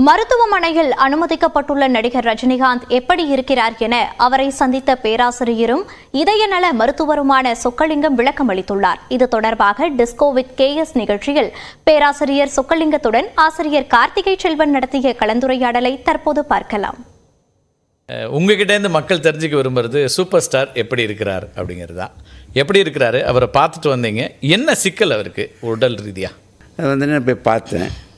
மருத்துவமனையில் அனுமதிக்கப்பட்டுள்ள நடிகர் ரஜினிகாந்த் எப்படி இருக்கிறார் என அவரை சந்தித்த பேராசிரியரும் இதய நல மருத்துவருமான சொக்கலிங்கம் விளக்கம் அளித்துள்ளார். இது தொடர்பாக டிஸ்கோ வித் கே எஸ் நிகழ்ச்சியில் பேராசிரியர் சொக்கலிங்கத்துடன் ஆசிரியர் கார்த்திகை செல்வன் நடத்திய கலந்துரையாடலை தற்போது பார்க்கலாம். அஹ் உங்ககிட்ட இருந்து மக்கள் தெரிஞ்சுக்க விரும்புறது சூப்பர் ஸ்டார் எப்படி இருக்கிறார் அப்படிங்கிறது. தான் எப்படி இருக்கிறாரு அவரை பார்த்துட்டு வந்தீங்க என்ன சிக்கல் அவருக்கு உடல் ரீதியா? அது வந்து நான் போய் பார்த்தேன்.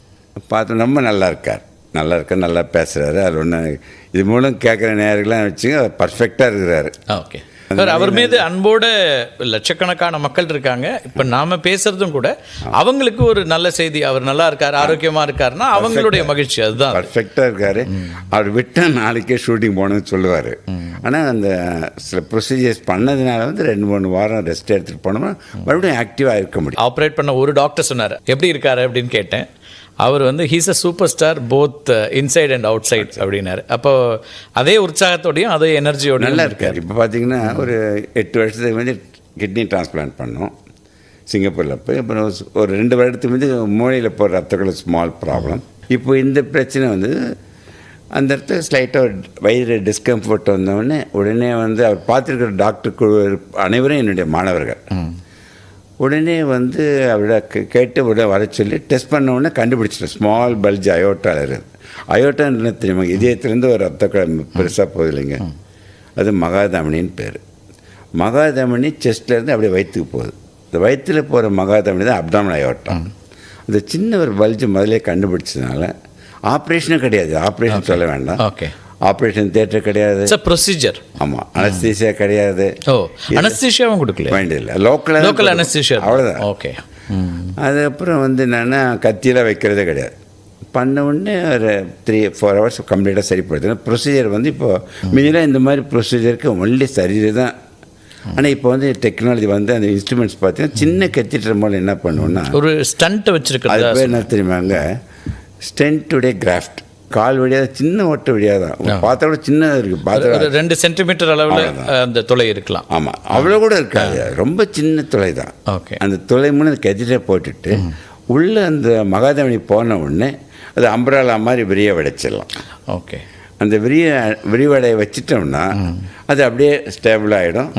பார்த்து ரொம்ப நல்லா இருக்கார். நல்லா இருக்கார் நல்லா பேசுகிறாரு அது ஒன்று இது மூலம் கேட்குற நேர்கள்லாம் வச்சுங்க பர்ஃபெக்டாக இருக்கிறாரு. ஓகே. சார் அவர் மீது அன்போட லட்சக்கணக்கான மக்கள் இருக்காங்க. இப்போ நாம பேசுறதும் கூட அவங்களுக்கு ஒரு நல்ல செய்தி அவர் நல்லா இருக்கார் ஆரோக்கியமா இருக்காருன்னா அவங்களுடைய மகிழ்ச்சி அதுதான். பர்ஃபெக்டாக இருக்கார். அவர் விட்டால் நாளைக்கே ஷூட்டிங் போகணும்னு சொல்லுவார். ஆனால் அந்த சில ப்ரொசீஜர்ஸ் பண்ணதுனால வந்து ரெண்டு மூணு வாரம் ரெஸ்ட் எடுத்துகிட்டு போனோம்னா மறுபடியும் ஆக்டிவாக இருக்க முடியும். ஆப்ரேட் பண்ண ஒரு டாக்டர் சொன்னார். எப்படி இருக்காரு? அப்படின்னு கேட்டேன். அவர் வந்து he's a super star both inside and outside அப்படின்னாரு. அப்போ அதே உற்சாகத்தோடையும் அதே எனர்ஜியோடையும் நல்லா இருக்கார். இப்போ பார்த்தீங்கன்னா ஒரு எட்டு வருஷத்துக்கு வந்து கிட்னி டிரான்ஸ்பிளான்ட் பண்ணோம். சிங்கப்பூரில் போய் அப்புறம் ஒரு ரெண்டு வருடத்துக்கு வந்து மூளையில் போகிற ரத்தக்குள்ள ஸ்மால் ப்ராப்ளம் இப்போ இந்த பிரச்சனை வந்து அந்த இடத்துல ஸ்லைட்டாக ஒரு வயிறு டிஸ்கம்ஃபர்ட் வந்தோடனே உடனே வந்து அவர் பார்த்துருக்கிற டாக்டர் குழு அனைவரும் என்னுடைய மாணவர்கள். உடனே வந்து அவரை கேட்டு உடனே வர சொல்லி டெஸ்ட் பண்ண உடனே கண்டுபிடிச்சிட்டோம் ஸ்மால் பல்ஜ் அயோட்டாவில் இருக்குது அயோட்டா என்ன தெரியுமா? இதயத்துலேருந்து ஒரு ரத்த குழம்பு பெருசாக போகுது இல்லைங்க. அது மகாதமனின்னு பேர். மகாதமனி செஸ்ட்லேருந்து அப்படியே வயிற்றுக்கு போகுது. இந்த வயிற்றில் போகிற மகாதமனி தான் அப்டாமல் அயோட்டா அந்த சின்ன ஒரு பல்ஜ் முதலே கண்டுபிடிச்சதுனால ஆப்ரேஷனும் கிடையாது. ஆப்ரேஷன் சொல்ல வேண்டாம். ஓகே ஆப்ரேஷன் தேட்டர் கிடையாது. அ ப்ரொசீஜர் ஆமாம் அனஸ்தீசியா கிடையாது. ஓ அனஸ்தீஷியாவும் கொடுக்கல வேண்டியதில்லை லோக்கல் லோக்கல் அனஸ்தீஷியா அவ்வளோதான் ஓகே அதுக்கப்புறம் வந்து என்னென்னா கத்தியெல்லாம் வைக்கிறதே கிடையாது. பண்ண உடனே ஒரு த்ரீ ஃபோர் ஹவர்ஸ் கம்ப்ளீட்டாக சரிப்படுது ப்ரொசீஜர் வந்து இப்போ முன்னெல்லாம் இந்த மாதிரி ப்ரொசீஜருக்கு ஒன்லி சர்ஜரி தான். ஆனால் இப்போ வந்து டெக்னாலஜி வந்து அந்த இன்ஸ்ட்ருமெண்ட்ஸ் பார்த்தீங்கன்னா சின்ன கத்திட்டுற மூலம் என்ன பண்ணுவோம்னா ஒரு ஸ்டண்ட் அது வச்சிருக்கிறது பேர் என்ன தெரியுமாங்க? ஸ்டென்ட்டுடைய கிராஃப்ட் கால் வழியாக சின்ன ஓட்ட வழியாக தான். பார்த்தா கூட சின்னதாக இருக்குது பார்த்தா ஒரு ரெண்டு சென்டிமீட்டர் அளவில் அந்த துளை இருக்கலாம். ஆமாம் அவ்வளோ கூட இருக்காது. ரொம்ப சின்ன துளை தான். ஓகே. அந்த துளை மூலம் கெஜிட்டை போட்டுட்டு உள்ளே அந்த மகாதமனி போன உடனே அது அம்பராலா மாதிரி விரிய வடைச்சிடலாம். ஓகே. அந்த விரிய விரிவடையை வச்சிட்டோம்னா அது அப்படியே ஸ்டேபிள் ஆகிடும்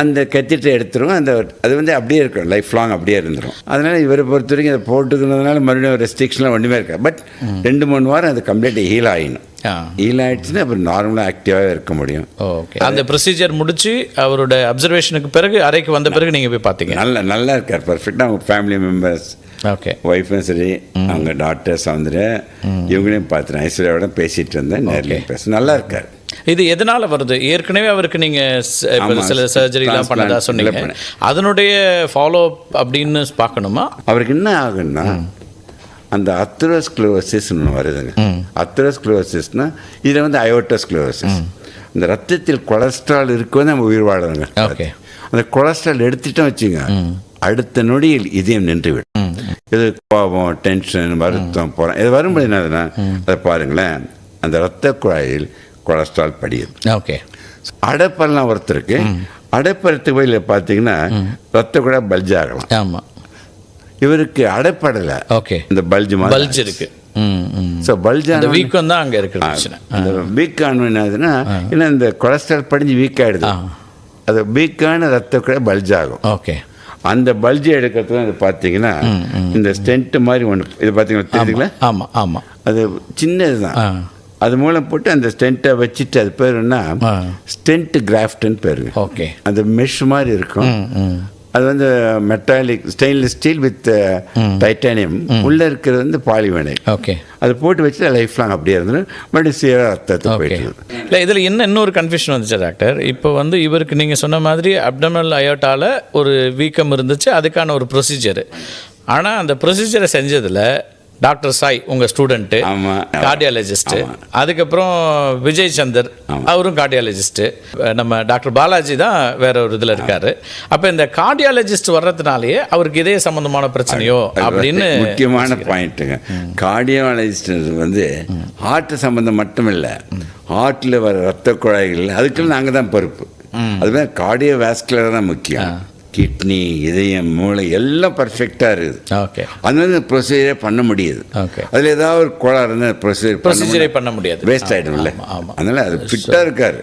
அந்த கத்திட்டு எடுத்துரும். அந்த அது வந்து அப்படியே இருக்கும். லைஃப் லாங் அப்படியே இருந்துடும் அதனால் இவரை பொறுத்த வரைக்கும் அதை போட்டுக்கிறதுனால மறுபடியும் ரெஸ்ட்ரிக்ஷன்லாம் ஒன்றுமே இருக்காது. பட் ரெண்டு மூணு வாரம் அது கம்ப்ளீட்டாக ஹீல் ஆகிடும் ஹீல் ஆகிடுச்சுன்னா அப்புறம் நார்மலாக ஆக்டிவாகவே இருக்க முடியும். ஓகே அந்த ப்ரொசீஜர் முடிச்சு அவரோட அப்சர்வேஷனுக்கு பிறகு அறைக்கு வந்த பிறகு நீங்க போய் பார்த்தீங்க நல்ல நல்லா இருக்கார். பர்ஃபெக்டாக அவங்க ஃபேமிலி மெம்பர்ஸ் ஓகே ஒய்ஃபும் சரி அவங்க டாக்டர் சவுந்தர இவங்களையும் பார்த்துறேன் ஐஸ்வர்யாவோட பேசிட்டு இருந்தேன் நேர்லையும் பேச நல்லா இருக்கார். இது எதனால வருது? ஏற்கனவே அவருக்கு நீங்க சில சர்ஜரி எல்லாம் transplant பண்ணதா சொன்னீங்க. அதனுடைய ஃபாலோ அப்படின்னு பார்க்கணுமா? அவருக்கு என்ன ஆகுன்னா அந்த அத்ரோஸ்க்ளோசிஸ் ஒன்று வருதுங்க. அத்ரோஸ்க்ளோசிஸ்னா இதில் வந்து அயோட்டோஸ்க்ளோசிஸ் இந்த ரத்தத்தில் கொலஸ்ட்ரால் இருக்கவும் நம்ம உயிர் Okay. அந்த கொலஸ்ட்ரால் எடுத்துட்டோம் வச்சுங்க. அடுத்த நொடியில் இதயம் நின்றுவிடும். இது கோபம் டென்ஷன் வருத்தம் போகிறோம் இது வரும்போது என்னதுன்னா அதை பாருங்களேன். அந்த ரத்த குழாயில் கொலஸ்ட்ரால் படியுது. ஓகே. அடைப்பெல்லாம் ஒருத்தருக்கு. அடைப்பறத்து வழியில் பார்த்தீங்கன்னா ரத்த குழாய் பல்ஜ் ஆகலாம் ஆமா. இவருக்கு அடைப்படலை. ஓகே. இந்த பல்ஜ் மாதிரி பல்ஜ் இருக்கு. ஸோ பல்ஜ் அந்த வீக்கம் தான் அங்க இருக்கிற அந்த வீக் ஆனது என்னதுன்னா ஏன்னா இந்த கொலஸ்ட்ரால் படிஞ்சு வீக் ஆயிடுது. அது வீக்கான ரத்த குழாய் பல்ஜ் ஆகும். ஓகே. அந்த பல்ஜ் எடுக்கிறதுக்கு இது பார்த்தீங்கன்னா இந்த ஸ்டென்ட் மாதிரி ஒன்று இது பார்த்தீங்கன்னா தெரியுதுங்களா? ஆமா ஆமா. அது சின்னது தான். அது மூலம் போட்டு அந்த ஸ்டென்ட்டை வச்சுட்டு அது பேர் என்ன? ஆ. ஸ்டென்ட் கிராஃப்ட்னு பேருங்க ஓகே. அந்த மெஷ் மாதிரி இருக்கும். அது வந்து metallic stainless steel with titanium உள்ள இருக்கிறது வந்து பாலிவினைல் ஓகே. அது போட்டு வச்சு லைஃப் லாங் அப்படியே இருந்துடும் மறுபடியும் சீராக ரத்தத்தை போயிட்டு இல்லை இதில் என்ன இன்னொரு கன்ஃபியூஷன் வந்துச்சு டாக்டர் இப்போ வந்து இவருக்கு நீங்கள் சொன்ன மாதிரி அப்டமல் அயோட்டால ஒரு வீக்கம் இருந்துச்சு அதுக்கான ஒரு ப்ரொசீஜர் ஆனால் அந்த ப்ரொசீஜரை செஞ்சதில் டாக்டர் சாய் உங்கள் ஸ்டூடெண்ட்டு ஆமா. கார்டியாலஜிஸ்ட் அதுக்கப்புறம் விஜய் சந்தர் அவரும் கார்டியாலஜிஸ்ட் நம்ம டாக்டர் பாலாஜி தான் வேற ஒரு இதில் இருக்காரு. அப்போ இந்த கார்டியாலஜிஸ்ட் வர்றதுனாலயே அவருக்கு இதே சம்பந்தமான பிரச்சனையோ அப்படின்னு முக்கியமான பாயிண்ட்டுங்க கார்டியாலஜிஸ்ட் வந்து ஹார்ட் சம்பந்தம் மட்டும் இல்லை ஹார்ட்டில் வர ரத்த குழாய்கள் அதுக்குள்ள நாங்கள் தான் பொறுப்பு அதுமாதிரி கார்டியோ வேஸ்குலர் தான் முக்கியம். கிட்னி இதயம் மூளை எல்லாம் பர்ஃபெக்டாக இருக்குது. ஓகே அதனால ப்ரொசீஜரே பண்ண முடியுது. ஓகே அதில் ஏதாவது ஒரு கோளாறு இருந்தால் ப்ரொசீஜர் ப்ரொசீஜரே பண்ண முடியாது. வேஸ்ட் ஆகிடும்ல. அதனால அது ஃபிட்டாக இருக்காரு.